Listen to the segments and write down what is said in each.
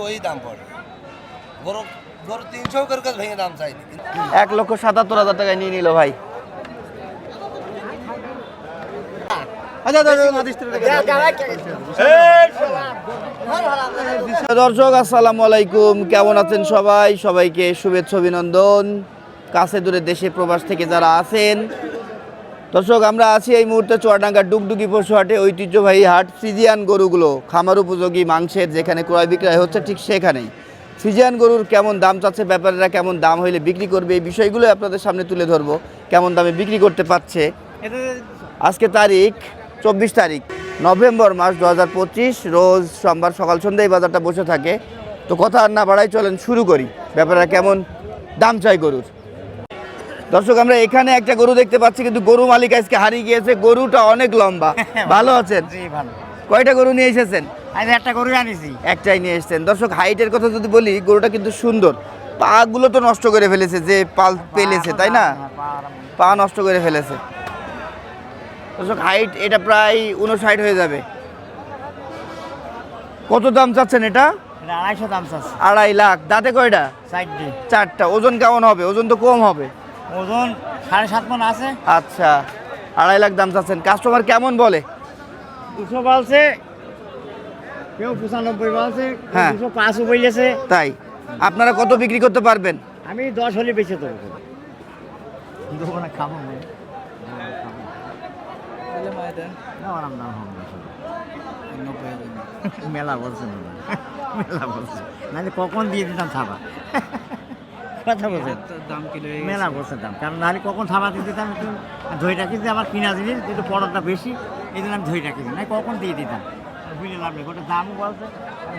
ওই দাম পড়ে তিনশো করে ভেঙে দাম কিন্তু এক লক্ষ সাতাত্তর হাজার টাকায় নিয়ে নিল ভাই দর্শক আসসালামু আলাইকুম কেমন আছেন সবাই সবাইকে শুভেচ্ছা অভিনন্দন কাছে দূরে দেশে প্রবাস থেকে যারা আছেন দর্শক, আমরা আছি এই মুহূর্তে চুয়াডাঙ্গা ডুগডুগি পশু হাটে ঐতিহ্যবাহী হাট ফ্রিজিয়ান গরুগুলো, খামার উপযোগী মাংসের যেখানে ক্রয় বিক্রয় হচ্ছে ঠিক সেখানেই। ফ্রিজিয়ান গরুর কেমন দাম চাচ্ছে, ব্যাপারীরা কেমন দাম হইলে বিক্রি করবে, এই বিষয়গুলো আপনাদের সামনে তুলে ধরবো, কেমন দামে বিক্রি করতে পারছে। আজকে তারিখ, চব্বিশ তারিখ, নভেম্বর মাস দু হাজার পঁচিশ, রোজ সোমবার সকাল সন্ধ্যায় বাজারটা বসে থাকে। তো কথা আর না বাড়াই, চলেন শুরু করি। ব্যাপারটা কেমন দাম চাই গরুর? দর্শক আমরা এখানে একটা গরু দেখতে পাচ্ছি কিন্তু গরু মালিক আজকে হারিয়ে গিয়েছে। গরুটা অনেক লম্বা। ভালো আছেন? জি ভালো। কয়টা গরু নিয়ে এসেছেন? আমি একটা গরু আনিছি। একটাই নিয়ে এসেছেন। দর্শক হাইটের কথা যদি বলি গরুটা কিন্তু সুন্দর। পাগুলো তো নষ্ট করে ফেলেছে যে পাল পেলেছে তাই না? পা নষ্ট করে ফেলেছে। দর্শক হাইট এটা প্রায় উনষাট হয়ে যাবে। কত দাম চাচ্ছেন এটা? আড়াইশো দাম চাচ্ছে। আড়াই লাখ। দাঁতে কয়টা? দিয়ে চারটা। ওজন কেমন হবে? ওজন তো কম হবে। ওজন সাড়ে সাত মন আছে। আচ্ছা আড়াই লাখ দাম চাচ্ছেন। কাস্টমার কেমন বলে? দুশো বলছে কেউ পঁচানব্বই বলছে হ্যাঁ। দুশো পাঁচও বইলেছে তাই। আপনারা কত বিক্রি করতে পারবেন? আমি দশ হলে বেঁচে দেবো। দোকানে খাব। মেলা বলছে। না মেলা বলছে। নাহলে কখন দিয়ে দিতাম থাবা কথা বলছেন? মেলা বলছে দাম। কারণ নাহলে কখন থাবা দিয়ে দিতাম একটু ধইটা কিন্তু আমার কিনা জিনিস কিন্তু পড়াটা বেশি এই জন্য আমি ধইটা কিনি। না কখন দিয়ে দিতাম? বুঝলে লাভ নেই ওটা দামও বলছে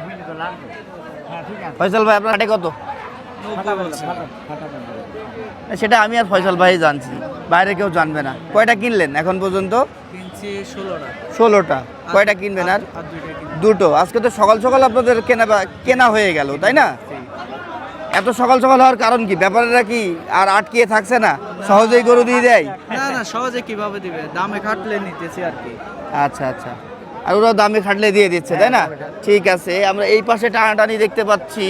বুঝলে তো লাগবে হ্যাঁ ফয়সাল ভাই আপনার হাটে কত। সেটা আমি আর ফয়সাল ভাই জানছি। বাইরে কেউ জানবে না। কয়টা কিনলেন এখন পর্যন্ত? ষোলোটা। কয়টা কিনবেন আর দুইটা দুটো। আজকে তো সকাল সকাল আপনাদের কেনা কেনা হয়ে গেল তাই না? এত সকাল সকাল হওয়ার কারণ কি? ব্যাপারীরা কি আর আটকিয়ে থাকছে না? সহজেই গরু দিয়ে দেয়? না না সহজে কীভাবে দিবে? দামে খাটলে নিতেছি আর কি। আচ্ছা আচ্ছা। আর ওরা দামে খাটলে দিয়ে দিচ্ছে তাই না? ঠিক আছে আমরা এই পাশে টানাটানি দেখতে পাচ্ছি।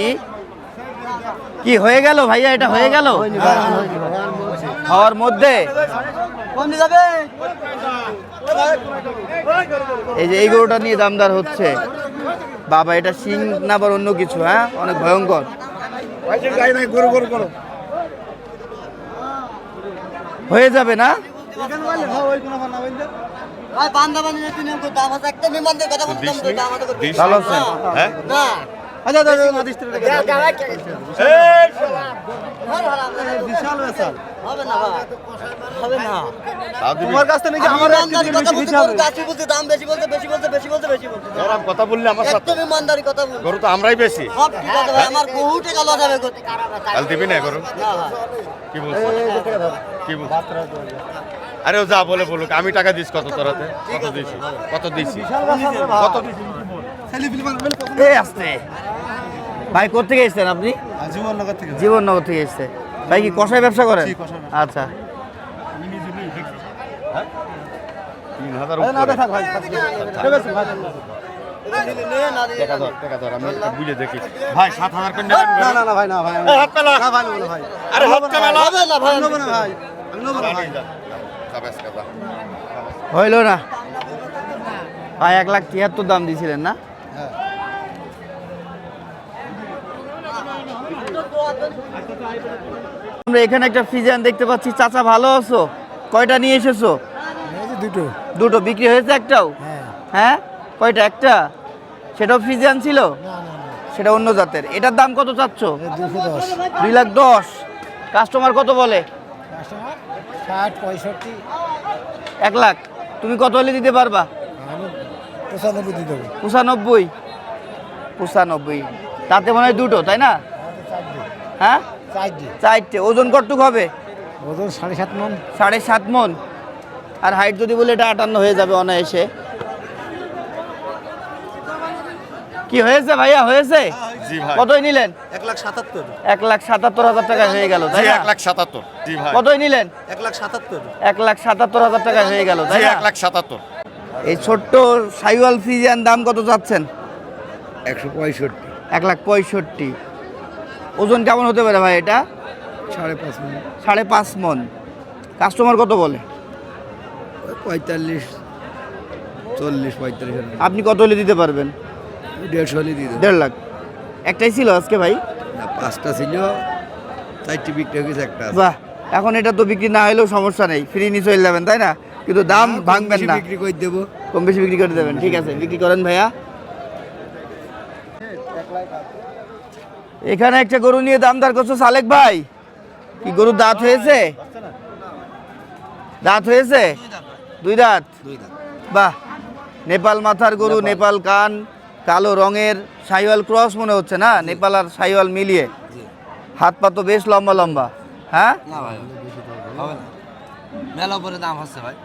কি হয়ে গেল ভাইয়া? এটা হয়ে গেল? হওয়ার মধ্যে? এই যে এই গরুটা নিয়ে দামদার হচ্ছে। বাবা এটা সিং না আবার অন্য কিছু হ্যাঁ? অনেক ভয়ঙ্কর। হয়ে যাবে না দাদা বিমানদের দাদা বলতে দাম তো দাম আমাদের করতে ভালো আছেন না আচ্ছা বিশাল বিশাল হবে না হবে না। তোমার কাছ থেকে আমার ইমানদারি কথা বলতে গাছি বলতে দাম বেশি বলতে বেশি বলতে বেশি বলতে বেশি বলতে এরকম কথা বললে আমার সাথে। একদম ইমানদারি কথা বল গরু তো আমরাই বেশি। সব ঠিক আছে ভাই আমার বহু টাকা লস হবে করতে কাল দিবি না গরু? কি বলছো কি বলছো আরে ও যা বলে বলুক আমি টাকা দিস কত তোরাতে কত দিছি? কত দিছি? কত এ আসতে। ভাই কোথেকে এসেছেন আপনি? জীবননগর থেকে। জীবননগর থেকে এসছে। ভাই কি কষাই ব্যবসা করেন? আচ্ছা। ভাই সাত হাজার না না না ভাই না ভাই আরে না না। হইল না। ভাই এক লাখ তিয়াত্তর দাম দিয়েছিলেন না? আমরা এখানে একটা ফ্রিজান দেখতে পাচ্ছি। চাচা ভালো আছো? কয়টা নিয়ে এসেছ? দুটো। দুটো। বিক্রি হয়েছে একটাও? হ্যাঁ। কয়টা? একটা? সেটাও ফ্রিজিয়ান ছিল? সেটা অন্য জাতের। এটার দাম কত চাচ্ছ? দুই লাখ দশ। কাস্টমার কত বলে? ষাট পঁয়ষট্টি। এক লাখ। তুমি কত হলে দিতে পারবা? পঁচানব্বই দেবো। পঁচানব্বই? পঁচানব্বই। তাতে মনে হয় দুটো তাই না? হ্যাঁ? চারটে। চারটে। ওজন কতটুক হবে? ওজন সাড়ে সাত মন। সাড়ে সাত মন। আর হাইট যদি বলে এটা আটান্ন হয়ে যাবে অনায়াসে। কি হয়েছে ভাইয়া? হয়েছে? জি কতই নিলেন? এক লাখ সাতাত্তর। এক লাখ সাতাত্তর হাজার টাকা হয়ে গেল তাই এক লাখ সাতাত্তর। কতই নিলেন? এক লাখ সাতাত্তর। এক লাখ সাতাত্তর হাজার টাকা হয়ে গেল তাই এক লাখ সাতাত্তর। এই ছোট্ট সাইওয়াল ফ্রিজিয়ান দাম কত চাচ্ছেন? একশো পঁয়ষট্টি। এক লাখ পঁয়ষট্টি। ওজন কেমন হতে পারে ভাই এটা? সাড়ে পাঁচ মন। সাড়ে পাঁচ মন। কাস্টমার কত বলে? পঁয়তাল্লিশ চল্লিশ পঁয়তাল্লিশ আপনি কত হলে দিতে পারবেন? দেড়শো হলে দিতে দেড় লাখ। একটাই ছিল আজকে ভাই? পাঁচটা ছিল। চারটি বিক্রি হয়ে গেছে একটা। বাহ এখন এটা তো বিক্রি না হলেও সমস্যা নেই। ফ্রি নিয়ে চলে যাবেন তাই না? কিন্তু দাম ভাঙবেন না। বিক্রি করে দেবো। কম বেশি বিক্রি করে দেবেন ঠিক আছে। বিক্রি করেন ভাইয়া। এখানে একটা গরু নিয়ে দাম দর করছ সালেক ভাই? কি গরুর দাঁত হয়েছে? দাঁত হয়েছে? দুই দাঁত? বাহ নেপাল মাথার গরু নেপাল। কান কালো রঙের সাইওয়াল ক্রস মনে হচ্ছে না? নেপাল আর সাইওয়াল মিলিয়ে। হাত পা তো বেশ লম্বা লম্বা। হ্যাঁ? মেলা পরে দাম হচ্ছে ভাই।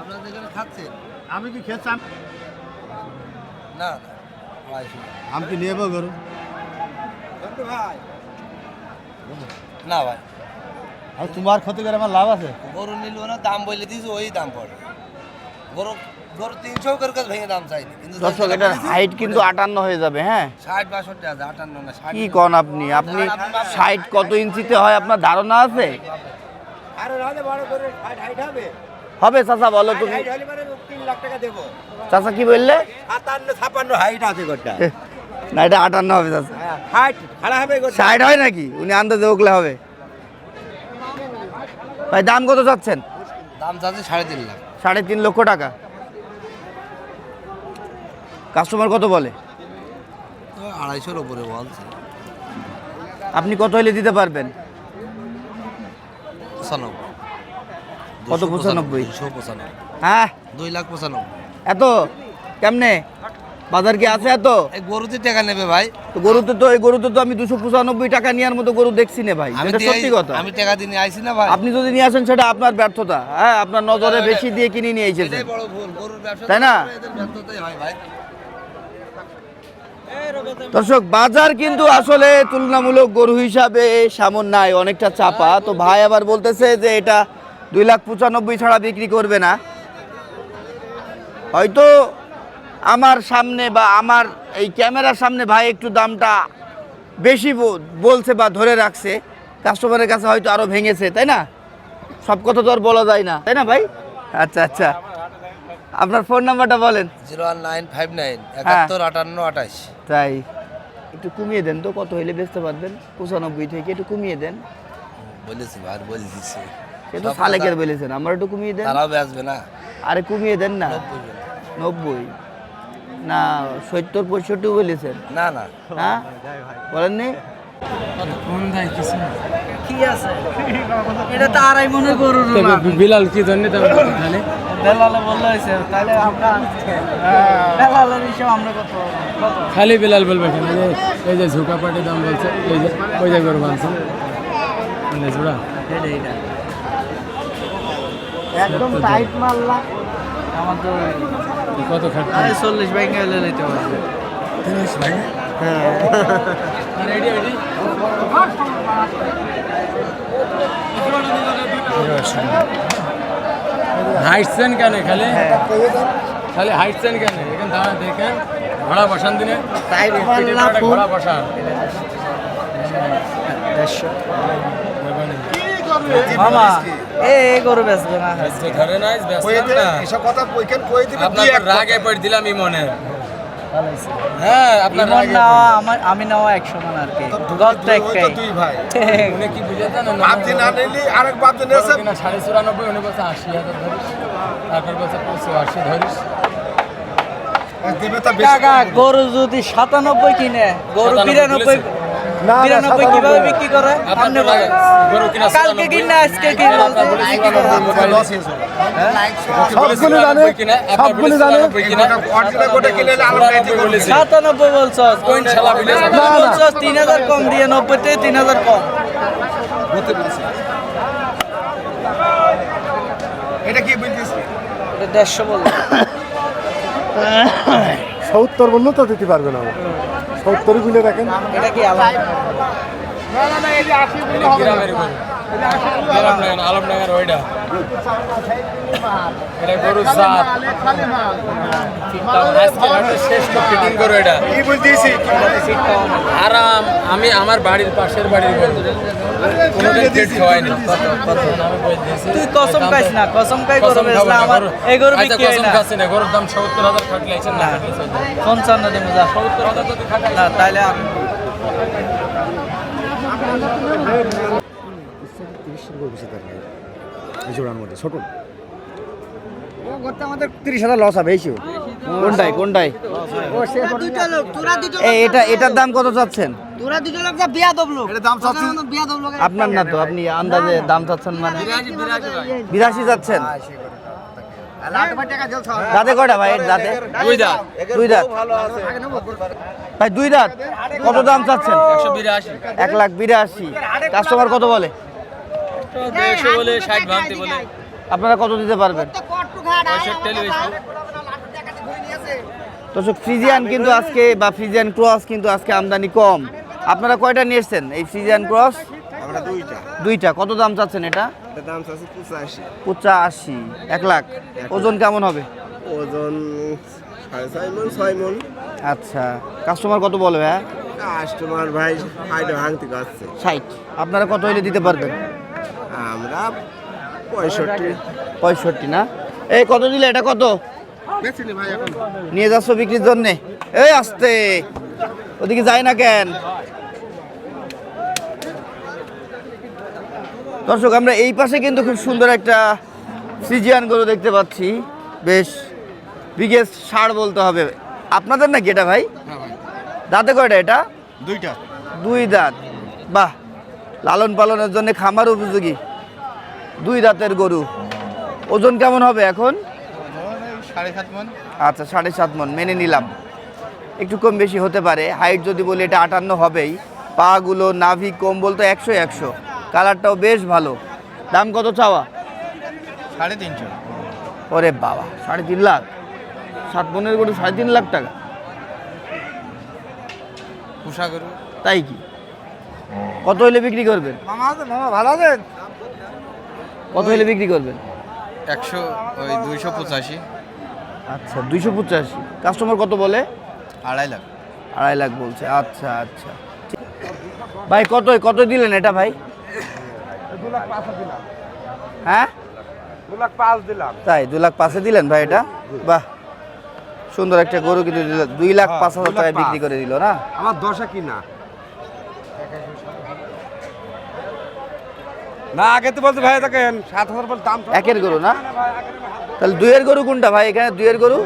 আপনাদের এখানে খাচ্ছেন? আমি কি না আমি কি নেব গরু? না ভাই। আর তোমার ক্ষতি করে আমার লাভ আছে? গরু নিল না দাম বলে দিয়েছি ওই দাম পড়ে। গরু গরু তিনশো করে কাছে ভেঙে দাম চাইনি কিন্তু দর্শক এটার হাইট কিন্তু আটান্ন হয়ে যাবে হ্যাঁ? ষাট বাষট্টি আছে আটান্ন না কি কন আপনি? আপনি ষাট কত ইঞ্চিতে হয় আপনার ধারণা আছে? হবে। চাচা বলো তুমি। চাচা কি বললে? সাতান্ন ছাপান্ন হাইট আছে গোটা। না এটা আটান্ন হবে চাচা। হবে ষাট হয় নাকি? উনি আন্দাজে ওগলে হবে। ভাই দাম কত চাচ্ছেন? দাম চাচ্ছে সাড়ে তিন লাখ। সাড়ে তিন লক্ষ টাকা। কাস্টমার কত বলে? আড়াইশোর ওপরে বলছে। আপনি কত হলে দিতে পারবেন? কত পঁচানব্বই? পঁচানব্বই। হ্যাঁ। দুই লাখ পঁচানব্বই। এত? কেমনে? বাজার কি আছে এত? গরুতে টাকা নেবে ভাই। তো গরুতে তো এই গরুতে তো আমি দুশো পঁচানব্বই টাকা নেওয়ার মতো গরু দেখছি না ভাই। এটা সত্যি কথা। আমি টাকা দিয়ে নিয়ে আইছি না ভাই। আপনি যদি নিয়ে আসেন সেটা আপনার ব্যর্থতা। হ্যাঁ আপনার নজরে বেশি দিয়ে কিনে নিয়ে এসেছেন। ব্যবসা তাই না? দর্শক বাজার কিন্তু আসলে তুলনামূলক গরু হিসাবে সামন নাই অনেকটা চাপা। তো ভাই আবার বলতেছে যে এটা দুই লাখ পঁচানব্বই ছাড়া বিক্রি করবে না। হয়তো আমার সামনে বা আমার এই ক্যামেরার সামনে ভাই একটু দামটা বেশি বল- বলছে বা ধরে রাখছে। কাস্টমারের কাছে হয়তো আরও ভেঙেছে তাই না? সব কথা তো আর বলা যায় না তাই না ভাই? আচ্ছা আচ্ছা। আপনার ফোন নাম্বারটা বলেন। Zero one nine five nine একাত্তর আটান্ন আঠাশ। তাই। একটু কমিয়ে দেন তো কত হইলে বেচতে পারবেন? পঁচানব্বই থেকে একটু কমিয়ে দেন। বলেছি ভাই বলে দিচ্ছি সে তো সালেকের বলেছেন আমার একটু কমিয়ে দেন। তারাও বেচবে না। আরে কমিয়ে দেন না। নব্বই। না সত্তর পঁয়ষট্টি বলেছেন। না না। হ্যাঁ বলেননি? কি আছে? এটা তো আড়াই মনে গরুর বিলাল কি জন্য খালি বেলালে বলবে কেন? এই যে- ঝুঁকা পাটির দাম বলছে এই যে ওই যে গরু বানছে। জোড়া। এটা একদম টাইট মারলা আমার তো কত আরে চল্লিশ ব্যাংকে হলে নিতে পারবে হাইটছেন কেন খালি? খালি হাইটছেন কেন? এখানে দাঁড়া দেখেন ঘোড়া বসান দিনে। ঘোড়া বসান। মামা। এ এ গরু বেচবে না যে ধরে নাই ব্যস্ত না। এসব কথা ওইখান কই দিবি আপনার রাগে পড়ে দিলাম ইমনে হ্যাঁ আপনার ইমন রাগে আমার আমি নেওয়া এক সমান আর কি। গদটা একটাই। তুই ভাই। উনি কি বুঝেছেন আপনি না নিলি আরেক বাপ জন এসে কিনা সাড়ে চুরানব্বই উনি বলছে আশি হাজার ধরিস। তারপর বলছে ধরিস। গরু যদি সাতানব্বই কিনে গরু 97 বিরানব্বই। বিরানব্বই কীভাবে বিক্রি করে? আপনি বলেন কালকে কিনে আজকে কিনে? সবগুলো জানে সবগুলো জানে। সাতানব্বই তিন হাজার কম দিয়ে নব্বই তিন হাজার কম। এটা কি বলছিস দেড়শো বলল। সত্তর বললেও তো দিতে পারবে না সত্তর গুলে দেখেন। গরু আলমডাঙ্গার ওইটা এটা গরুর জাত শ্রেষ্ঠ ফিটিং গরু এটা কি বলতেছি আরাম আমি আমার বাড়ির পাশের বাড়ির গরু কোনোদিন খাওয়াইনি আমি তুই কসম খাইস না কসম খাই কসম না, আমার গরু- এই গরু আচ্ছা, বিক্রি হয় না খাচ্ছি না, গরুর দাম সত্তর হাজার খাটলাইছেন না খাটলাইছেন না। পঞ্চান্ন দেবো যা যদি খাটাই না তাইলে আমি আমাদের তিরিশ হাজার লস হবে এই কোনটাই কোনটাই এটা এটার দাম কত চাচ্ছেন? আপনার না তো আপনি আন্দাজে দাম চাচ্ছেন মানে? বিরাশি চাচ্ছেন? দাঁতে কয়টা ভাই? দাঁতে? দুই দাঁত। দুই দাঁত? ভাই দুই দাঁত? কত দাম চাচ্ছেন? একশো বিরাশি। এক লাখ বিরাশি। কাস্টমার কত বলে? বলে ষাট ভাঙতে বলে। আপনারা কত দিতে পারবেন? দর্শক ফ্রিজিয়ান কিন্তু আজকে বা ফ্রিজিয়ান ক্রস কিন্তু আজকে আমদানি কম। আপনারা কয়টা নিয়ে এসছেন এই ফ্রিজিয়ান ক্রস দুইটা। দুইটা। কত দাম চাচ্ছেন এটা? এটা দাম চাচ্ছি পঁচাশি। পঁচা আশি এক লাখ। ওজন কেমন হবে? ওজন সাড়ে ছয় মন ছয় মন। আচ্ছা কাস্টমার কত বলবে হ্যাঁ কাস্টমার ভাই হাইটে ভাঙতে পারছে ষাট। আপনারা কত হলে দিতে পারবেন? আমরা পঁয়ষট্টি। পঁয়ষট্টি না? এই কত দিলে? এটা কত? নিয়ে যাচ্ছ বিক্রির জন্যে? এই আসতে। ওদিকে যায় না কেন? দর্শক আমরা এই পাশে কিন্তু খুব সুন্দর একটা সিজিয়ান গরু দেখতে পাচ্ছি। বেশ বিগেস্ট সার বলতে হবে। আপনাদের নাকি এটা ভাই? দাঁতে কয়টা এটা? দুইটা। দুই দাঁত। বাহ! লালন পালনের জন্য খামার উপযোগী। দুই দাঁতের গরু। ওজন কেমন হবে এখন? আচ্ছা সাড়ে সাত মন। মেনে নিলাম। একটু কম বেশি হতে পারে। হাইট যদি বলি এটা আটান্ন হবেই। পাগুলো নাভি কম্বল তো একশো একশো। কালারটাও বেশ ভালো। দাম কত চাওয়া? সাড়ে তিনশো। ওরে বাবা সাড়ে তিন লাখ? সাত মনের গরু সাড়ে তিন লাখ টাকা। পুষা গরু। তাই কি? কত হলে বিক্রি করবেন? ভালো আছেন? কত হলে বিক্রি করবেন? একশো ওই দুইশো পঁচাশি। আচ্ছা দুইশো পঁচাশি। কাস্টমার কত বলে? আড়াই লাখ। আড়াই লাখ বলছে আচ্ছা আচ্ছা। ভাই কত কত দিলেন এটা ভাই? হ্যাঁ? দু লাখ পাঁচ দিলাম। তাই দু লাখ পাঁচে দিলেন ভাই এটা? বাহ সুন্দর একটা গরু কিন্তু দিল। দুই লাখ পাঁচ হাজার টাকায় বিক্রি করে দিল না? আমার দশা কি না না আগে তো বলতে ভাই দেখেন সাত হাজার বল দাম একের গরু না? তাহলে দুইয়ের গরু কোনটা ভাই এখানে? দুইয়ের গরু?